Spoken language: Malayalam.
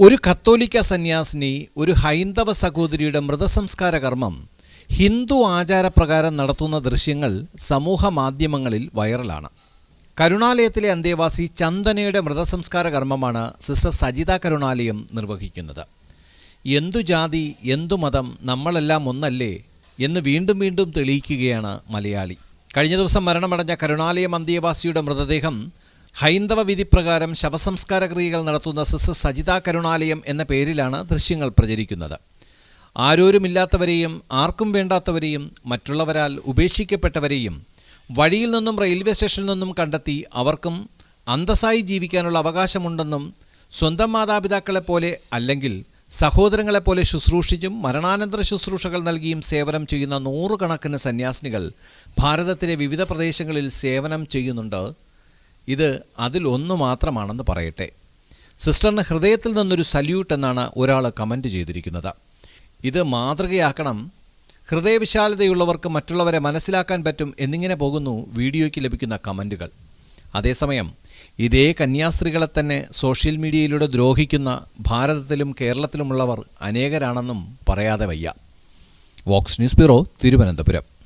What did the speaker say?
ഒരു കത്തോലിക്ക സന്യാസിനി ഒരു ഹൈന്ദവ സഹോദരിയുടെ മൃതസംസ്കാര കർമ്മം ഹിന്ദു ആചാരപ്രകാരം നടത്തുന്ന ദൃശ്യങ്ങൾ സമൂഹ മാധ്യമങ്ങളിൽ വൈറലാണ്. കരുണാലയത്തിലെ അന്തേവാസി ചന്ദനയുടെ മൃതസംസ്കാര കർമ്മമാണ് സിസ്റ്റർ സജിത കരുണാലയം നിർവഹിക്കുന്നത്. എന്തു ജാതി എന്തു മതം നമ്മളെല്ലാം ഒന്നല്ലേ എന്ന് വീണ്ടും വീണ്ടും തെളിയിക്കുകയാണ് മലയാളി. കഴിഞ്ഞ ദിവസം മരണമടഞ്ഞ കരുണാലയം അന്തേവാസിയുടെ മൃതദേഹം ഹൈന്ദവ വിധിപ്രകാരം ശവസംസ്കാര ക്രിയകൾ നടത്തുന്ന സിസ് സജിത കരുണാലയം എന്ന പേരിലാണ് ദൃശ്യങ്ങൾ പ്രചരിക്കുന്നത്. ആരോരുമില്ലാത്തവരെയും ആർക്കും വേണ്ടാത്തവരെയും മറ്റുള്ളവരാൽ ഉപേക്ഷിക്കപ്പെട്ടവരെയും വഴിയിൽ നിന്നും റെയിൽവേ സ്റ്റേഷനിൽ നിന്നും കണ്ടെത്തി അവർക്കും അന്തസ്സായി ജീവിക്കാനുള്ള അവകാശമുണ്ടെന്നും സ്വന്തം മാതാപിതാക്കളെപ്പോലെ അല്ലെങ്കിൽ സഹോദരങ്ങളെപ്പോലെ ശുശ്രൂഷിച്ചും മരണാനന്തര ശുശ്രൂഷകൾ നൽകിയും സേവനം ചെയ്യുന്ന നൂറുകണക്കിന് സന്യാസിനികൾ ഭാരതത്തിലെ വിവിധ പ്രദേശങ്ങളിൽ സേവനം ചെയ്യുന്നുണ്ട്. ഇത് അതിൽ ഒന്ന് മാത്രമാണെന്ന് പറയട്ടെ. സിസ്റ്ററിന് ഹൃദയത്തിൽ നിന്നൊരു സല്യൂട്ട് എന്നാണ് ഒരാൾ കമന്റ് ചെയ്തിരിക്കുന്നത്. ഇത് മാതൃകയാക്കണം. ഹൃദയവിശാലതയുള്ളവർക്ക് മറ്റുള്ളവരെ മനസ്സിലാക്കാൻ പറ്റും എന്നിങ്ങനെ പോകുന്നു വീഡിയോയ്ക്ക് ലഭിക്കുന്ന കമന്റുകൾ അതേസമയം ഇതേ കന്യാസ്ത്രീകളെ തന്നെ സോഷ്യൽ മീഡിയയിലൂടെ ദ്രോഹിക്കുന്ന ഭാരതത്തിലും കേരളത്തിലുമുള്ളവർ അനേകരാണെന്നും പറയാതെ വയ്യ. Vox news bureau Thiruvananthapuram.